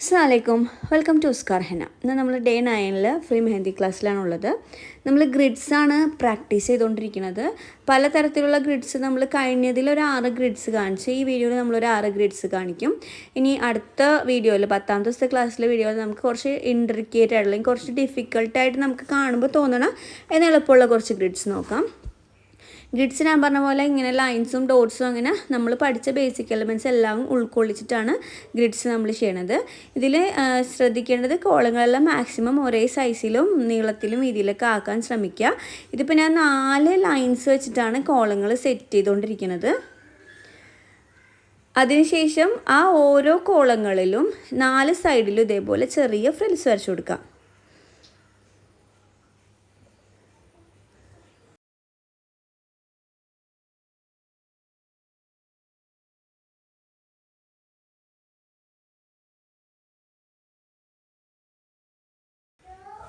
അസ്സാമലൈക്കും welcome to ഉസ്കാർ Hena. ഇന്ന് നമ്മൾ ഡേ നയനിൽ ഫ്രീ മെഹന്തി ക്ലാസ്സിലാണുള്ളത്. നമ്മൾ ഗ്രിഡ്സ് ആണ് പ്രാക്ടീസ് ചെയ്തുകൊണ്ടിരിക്കുന്നത്. പലതരത്തിലുള്ള ഗ്രിഡ്സ് നമ്മൾ കഴിഞ്ഞതിൽ ഒരു ആറ് ഗ്രിഡ്സ് കാണിച്ച് ഈ വീഡിയോയിൽ നമ്മൾ ഒരു ആറ് ഗ്രിഡ്സ് കാണിക്കും. ഇനി അടുത്ത വീഡിയോയിൽ പത്താം ദിവസത്തെ ക്ലാസ്സിലെ വീഡിയോയിൽ നമുക്ക് കുറച്ച് ഇൻട്രിക്കേറ്റ് ആയിട്ടുള്ള കുറച്ച് ഡിഫിക്കൽട്ടായിട്ട് നമുക്ക് കാണുമ്പോൾ തോന്നണം എന്ന് എളുപ്പമുള്ള കുറച്ച് ഗ്രിഡ്സ് നോക്കാം. ഗ്രിഡ്സ് ഞാൻ പറഞ്ഞ പോലെ ഇങ്ങനെ ലൈൻസും ഡോട്ട്സും അങ്ങനെ നമ്മൾ പഠിച്ച ബേസിക് എലമെന്റ്സ് എല്ലാം ഉൾക്കൊള്ളിച്ചിട്ടാണ് ഗ്രിഡ്സ് നമ്മൾ ചെയ്യണത്. ഇതിൽ ശ്രദ്ധിക്കേണ്ടത് കോളങ്ങളെല്ലാം മാക്സിമം ഒരേ സൈസിലും നീളത്തിലും വീതിയിലൊക്കെ ആക്കാൻ ശ്രമിക്കുക ഇതിപ്പോൾ ഞാൻ നാല് ലൈൻസ് വെച്ചിട്ടാണ് കോളങ്ങൾ സെറ്റ് ചെയ്തുകൊണ്ടിരിക്കുന്നത് അതിനുശേഷം ആ ഓരോ കോളങ്ങളിലും നാല് സൈഡിലും ഇതേപോലെ ചെറിയ ഫ്രിൽസ് വരച്ചു കൊടുക്കാം.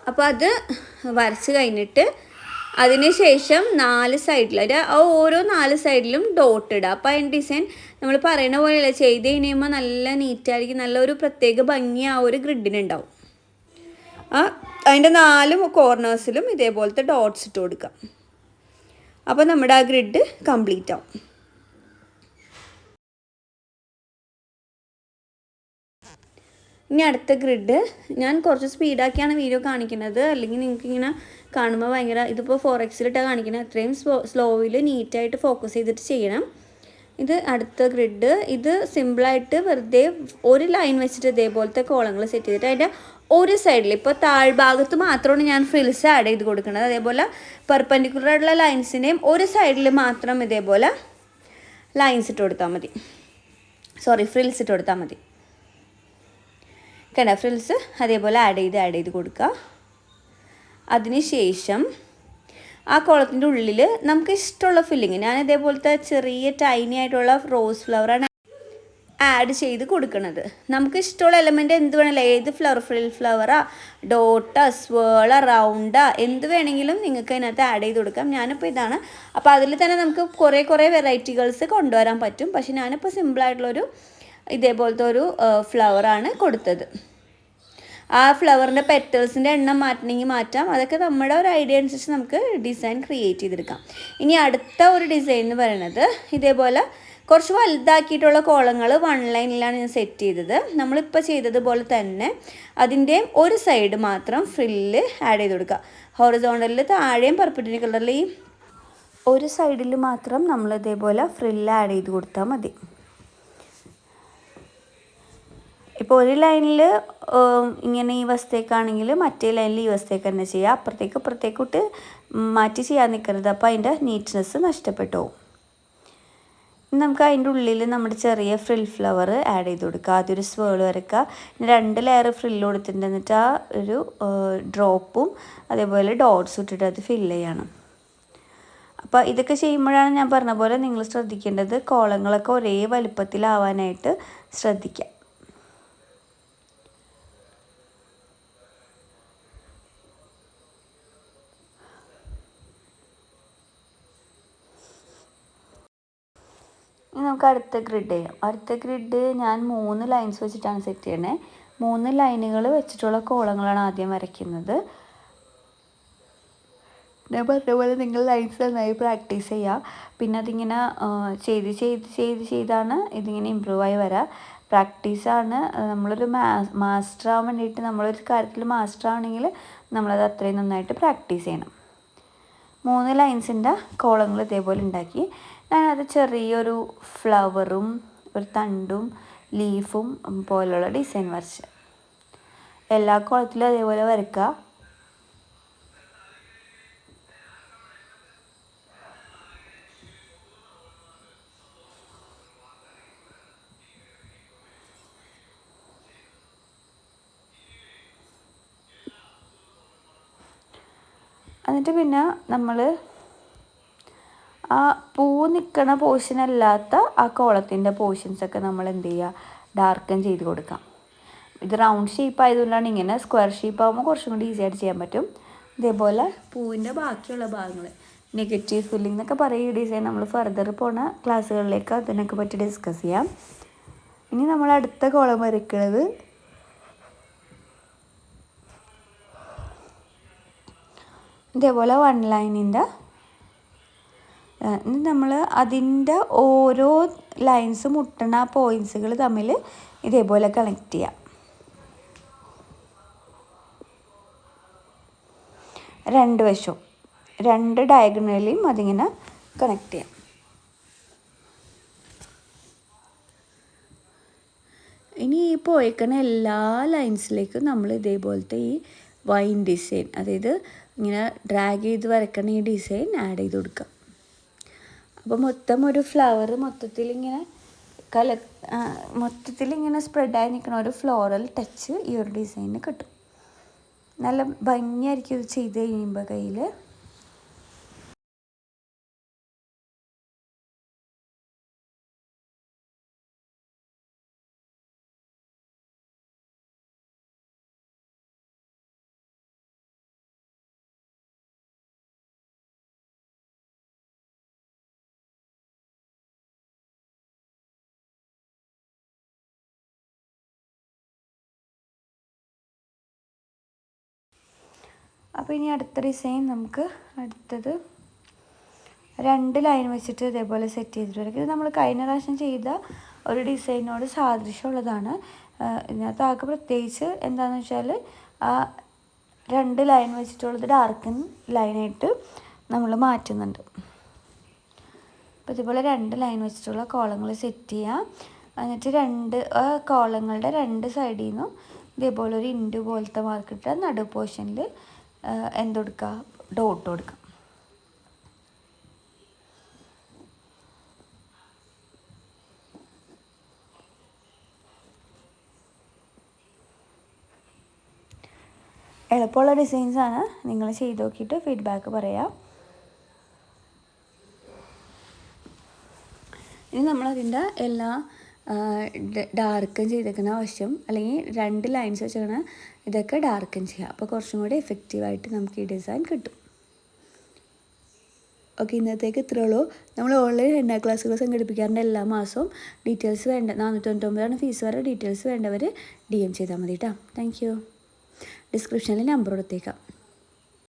അപ്പോൾ അത് വരച്ച് കഴിഞ്ഞിട്ട് അതിനുശേഷം നാല് സൈഡിൽ ആ ഓരോ നാല് സൈഡിലും ഡോട്ട് ഇടുക അപ്പോൾ അതിന്റെ ഡിസൈൻ നമ്മൾ പറയുന്ന പോലെയല്ല ചെയ്ത് കഴിയുമ്പോൾ നല്ല നീറ്റായിരിക്കും നല്ലൊരു പ്രത്യേക ഭംഗി ആ ഒരു ഗ്രിഡിനുണ്ടാവും ആ അതിന്റെ നാല് കോർണേഴ്സിലും ഇതേപോലത്തെ ഡോട്ട്സ് ഇട്ട് കൊടുക്കാം. അപ്പോൾ നമ്മുടെ ആ ഗ്രിഡ് കംപ്ലീറ്റ് ആവും. ഇനി അടുത്ത ഗ്രിഡ് ഞാൻ കുറച്ച് സ്പീഡാക്കിയാണ് വീഡിയോ കാണിക്കുന്നത്. അല്ലെങ്കിൽ നിങ്ങൾക്ക് ഇങ്ങനെ കാണുമ്പോൾ ഭയങ്കര ഇതിപ്പോൾ ഫോർ എക്സിലിട്ടാണ് കാണിക്കുന്നത് അത്രയും സ്ലോ സ്ലോയിൽ നീറ്റായിട്ട് ഫോക്കസ് ചെയ്തിട്ട് ചെയ്യണം. ഇത് അടുത്ത ഗ്രിഡ് ഇത് സിമ്പിളായിട്ട് വെറുതെ ഒരു ലൈൻ വെച്ചിട്ട് ഇതേപോലത്തെ കോളങ്ങൾ സെറ്റ് ചെയ്തിട്ട് അതിന്റെ ഒരു സൈഡിൽ ഇപ്പോൾ താഴ്ഭാഗത്ത് മാത്രമാണ് ഞാൻ ഫ്രിൽസ് ആഡ് ചെയ്ത് കൊടുക്കുന്നത് അതേപോലെ പെർപ്പൻഡിക്കുലർ ആയിട്ടുള്ള ലൈൻസിന്റെയും ഒരു സൈഡിൽ മാത്രം ഇതേപോലെ ലൈൻസ് ഇട്ട് കൊടുത്താൽ മതി. സോറി ഫ്രിൽസ് ഇട്ട് കൊടുത്താൽ മതി. കണ്ട? ഫ്രിൽസ് അതേപോലെ ആഡ് ചെയ്ത് ആഡ് ചെയ്ത് കൊടുക്കുക. അതിന് ശേഷം ആ കുളത്തിന്റെ ഉള്ളിൽ നമുക്ക് ഇഷ്ടമുള്ള ഫില്ലിങ് ഞാൻ ഇതേപോലത്തെ ചെറിയ ടൈനി ആയിട്ടുള്ള റോസ് ഫ്ലവറാണ് ആഡ് ചെയ്ത് കൊടുക്കുന്നത് നമുക്ക് ഇഷ്ടമുള്ള എലമെന്റ് എന്ത് വേണമല്ലോ ഏത് ഫ്ലവർ ഫ്രിൽ ഫ്ലവറാ ഡോട്ടാ സ്വേള റൗണ്ടാ എന്ത് വേണമെങ്കിലും നിങ്ങൾക്ക് അതിനകത്ത് ആഡ് ചെയ്ത് കൊടുക്കാം. ഞാനിപ്പോൾ ഇതാണ്. അപ്പോൾ അതിൽ തന്നെ നമുക്ക് കുറേ കുറേ വെറൈറ്റികൾസ് കൊണ്ടുവരാൻ പറ്റും. പക്ഷേ ഞാനിപ്പോൾ സിമ്പിളായിട്ടുള്ളൊരു ഇതേപോലത്തെ ഒരു ഫ്ലവറാണ് കൊടുത്തത്. ആ ഫ്ലവറിന്റെ പെറ്റൽസിന്റെ എണ്ണം മാറ്റണമെങ്കിൽ മാറ്റാം. അതൊക്കെ നമ്മുടെ ഒരു ഐഡിയ അനുസരിച്ച് നമുക്ക് ഡിസൈൻ ക്രിയേറ്റ് ചെയ്തെടുക്കാം. ഇനി അടുത്ത ഒരു ഡിസൈൻ എന്ന് പറയുന്നത് ഇതേപോലെ കുറച്ച് വലുതാക്കിയിട്ടുള്ള കോളങ്ങൾ വൺ ലൈനിലാണ് ഞാൻ സെറ്റ് ചെയ്തത്. നമ്മളിപ്പോൾ ചെയ്തതുപോലെ തന്നെ അതിന്റെ ഒരു സൈഡ് മാത്രം ഫ്രില്ല് ആഡ് ചെയ്ത് കൊടുക്കുക. ഹോറിസോണ്ടലിൽ താഴെയും പെർപ്പറ്റിന്റെ കളറിൽ ഒരു സൈഡിൽ മാത്രം നമ്മൾ ഇതേപോലെ ഫ്രില്ല് ആഡ് ചെയ്ത് കൊടുത്താൽ മതി. ഇപ്പോൾ ഒരു ലൈനിൽ ഇങ്ങനെ ഈ വശത്തേക്കാണെങ്കിൽ മറ്റേ ലൈനിൽ ഈ വശത്തേക്ക് തന്നെ ചെയ്യുക അപ്പുറത്തേക്ക് ഇപ്പുറത്തേക്ക് ഇട്ട് മാറ്റി ചെയ്യാൻ നിൽക്കരുത് അപ്പോൾ അതിന്റെ നീറ്റ്നെസ് നഷ്ടപ്പെട്ടു നമുക്ക് അതിന്റെ ഉള്ളിൽ നമ്മുടെ ചെറിയ ഫ്രിൽ ഫ്ലവർ ആഡ് ചെയ്ത് കൊടുക്കുക ആദ്യം ഒരു സ്വേൾ വരക്കുക രണ്ട് ലെയർ ഫ്രിൽ കൊടുത്തിട്ടുണ്ട്. എന്നിട്ട് ആ ഒരു ഡ്രോപ്പും അതേപോലെ ഡോട്ട്സും ഇട്ടിട്ട് അത് ഫില്ല് ചെയ്യണം. അപ്പോൾ ഇതൊക്കെ ചെയ്യുമ്പോഴാണ് ഞാൻ പറഞ്ഞ പോലെ നിങ്ങൾ ശ്രദ്ധിക്കേണ്ടത് കോളങ്ങളൊക്കെ ഒരേ വലുപ്പത്തിലാവാനായിട്ട് ശ്രദ്ധിക്കുക ഇനി നമുക്ക് അടുത്ത ഗ്രിഡ് ചെയ്യാം. അടുത്ത ഗ്രിഡ് ഞാൻ മൂന്ന് ലൈൻസ് വെച്ചിട്ടാണ് സെറ്റ് ചെയ്യണേ. മൂന്ന് ലൈനുകൾ വെച്ചിട്ടുള്ള കോളങ്ങളാണ് ആദ്യം വരയ്ക്കുന്നത്. ഞാൻ പറഞ്ഞ നിങ്ങൾ ലൈൻസ് നന്നായി പ്രാക്ടീസ് ചെയ്യുക പിന്നെ അതിങ്ങനെ ചെയ്ത് ചെയ്ത് ചെയ്ത് ചെയ്താണ് ഇതിങ്ങനെ ഇമ്പ്രൂവ് ആയി വരിക പ്രാക്ടീസാണ് നമ്മളൊരു മാസ്റ്റർ ആവാൻ വേണ്ടിയിട്ട് നമ്മളൊരു കാര്യത്തിൽ മാസ്റ്റർ ആവണമെങ്കിൽ നമ്മളത് അത്രയും നന്നായിട്ട് പ്രാക്ടീസ് ചെയ്യണം. മൂന്ന് ലൈൻസിന്റെ കോളങ്ങൾ ഇതേപോലെ ഉണ്ടാക്കി. ഞാനത് ചെറിയൊരു ഫ്ലവറും ഒരു തണ്ടും ലീഫും പോലുള്ള ഡിസൈൻ വരച്ച്. എല്ലാ കുളത്തിലും അതേപോലെ വരയ്ക്കുക എന്നിട്ട് പിന്നെ നമ്മൾ ആ പൂ നിൽക്കണ പോർഷൻ അല്ലാത്ത ആ കോളത്തിന്റെ പോർഷൻസൊക്കെ നമ്മൾ എന്ത് ചെയ്യുക? ഡാർക്കൻ ചെയ്ത് കൊടുക്കാം ഇത് റൗണ്ട് ഷേപ്പ് ആയതുകൊണ്ടാണ് ഇങ്ങനെ സ്ക്വയർ ഷേപ്പ് ആകുമ്പോൾ കുറച്ചും കൂടി ഈസി ആയിട്ട് ചെയ്യാൻ പറ്റും. ഇതേപോലെ പൂവിന്റെ ബാക്കിയുള്ള ഭാഗങ്ങൾ നെഗറ്റീവ് ഫില്ലിംഗ് എന്നൊക്കെ പറയും ഈ ഡിസൈൻ നമ്മൾ ഫർദർ പോണ ക്ലാസ്സുകളിലേക്ക് അതിനൊക്കെ പറ്റി ഡിസ്കസ് ചെയ്യാം. ഇനി നമ്മൾ അടുത്ത കോളം വരയ്ക്കുന്നത് ഇതേപോലെ വൺ ലൈനിന്റെ നമ്മൾ അതിന്റെ ഓരോ ലൈൻസ് മുട്ടണ പോയിൻസുകൾ തമ്മിൽ ഇതേപോലെ കണക്ട് ചെയ്യാം. രണ്ട് വശവും രണ്ട് ഡയഗണലിയും അതിങ്ങനെ കണക്ട് ചെയ്യാം. ഇനി ഈ പോയിക്കണ എല്ലാ ലൈൻസിലേക്കും നമ്മൾ ഇതേപോലത്തെ ഈ വൈൻ ഡിസൈൻ അതായത് ഇങ്ങനെ ഡ്രാഗ് ചെയ്ത് വരക്കണ ഈ ഡിസൈൻ ആഡ് ചെയ്ത് കൊടുക്കുക അപ്പോൾ മൊത്തം ഒരു ഫ്ലവർ മൊത്തത്തിൽ ഇങ്ങനെ കല മൊത്തത്തിൽ ഇങ്ങനെ സ്പ്രെഡായി നിൽക്കുന്ന ഒരു ഫ്ലോറൽ ടച്ച് ഈ ഒരു ഡിസൈനിന് കിട്ടും. നല്ല ഭംഗിയായിരിക്കും ഇത് ചെയ്ത് കഴിയുമ്പോൾ കയ്യിൽ അപ്പോൾ ഇനി അടുത്ത ഡിസൈൻ നമുക്ക് അടുത്തത് രണ്ട് ലൈൻ വെച്ചിട്ട് ഇതേപോലെ സെറ്റ് ചെയ്തിട്ട് വരയ്ക്കും. ഇത് നമ്മൾ കഴിഞ്ഞ പ്രാവശ്യം ചെയ്ത ഒരു ഡിസൈനോട് സാദൃശ്യമുള്ളതാണ്. ഇതിനകത്ത് ആൾക്ക് പ്രത്യേകിച്ച് എന്താണെന്ന് വെച്ചാൽ ആ രണ്ട് ലൈൻ വെച്ചിട്ടുള്ളത് ഡാർക്കൻ ലൈനായിട്ട് നമ്മൾ മാറ്റുന്നുണ്ട്. അപ്പോൾ ഇതുപോലെ രണ്ട് ലൈൻ വെച്ചിട്ടുള്ള കോളങ്ങൾ സെറ്റ് ചെയ്യുക എന്നിട്ട് രണ്ട് കോളങ്ങളുടെ രണ്ട് സൈഡിൽ നിന്നും ഇതേപോലെ ഒരു ഇൻഡു പോലത്തെ മാർക്കിട്ട് നടു പോർഷനിൽ എന്തൊടുക്കുക ഡോട്ട് കൊടുക്കുക എളുപ്പമുള്ള ഡിസൈൻസാണ് നിങ്ങൾ ചെയ്ത് നോക്കിയിട്ട് ഫീഡ്ബാക്ക് പറയാം. ഇനി നമ്മളതിന്റെ എല്ലാ ഡാർക്കൻ ചെയ്തേക്കുന്ന ആവശ്യം അല്ലെങ്കിൽ രണ്ട് ലൈൻസ് വെച്ചാണ് ഇതൊക്കെ ഡാർക്കൻ ചെയ്യുക അപ്പോൾ കുറച്ചും കൂടി എഫക്റ്റീവായിട്ട് നമുക്ക് ഈ ഡിസൈൻ കിട്ടും. ഓക്കെ ഇന്നത്തേക്ക് ഇത്രേ ഉള്ളൂ. നമ്മൾ ഓൺലൈൻ ഹെന്ന ക്ലാസ്സുകൾ സംഘടിപ്പിക്കാറുണ്ട് എല്ലാ മാസവും. ഡീറ്റെയിൽസ് വേണ്ട നാനൂറ്റൊൻപതാണ് ഫീസ് വരെ ഡീറ്റെയിൽസ് വേണ്ടവർ ഡി എം ചെയ്താൽ മതി കേട്ടോ താങ്ക് യു ഡിസ്ക്രിപ്ഷനിൽ നമ്പർ കൊടുത്തേക്കാം.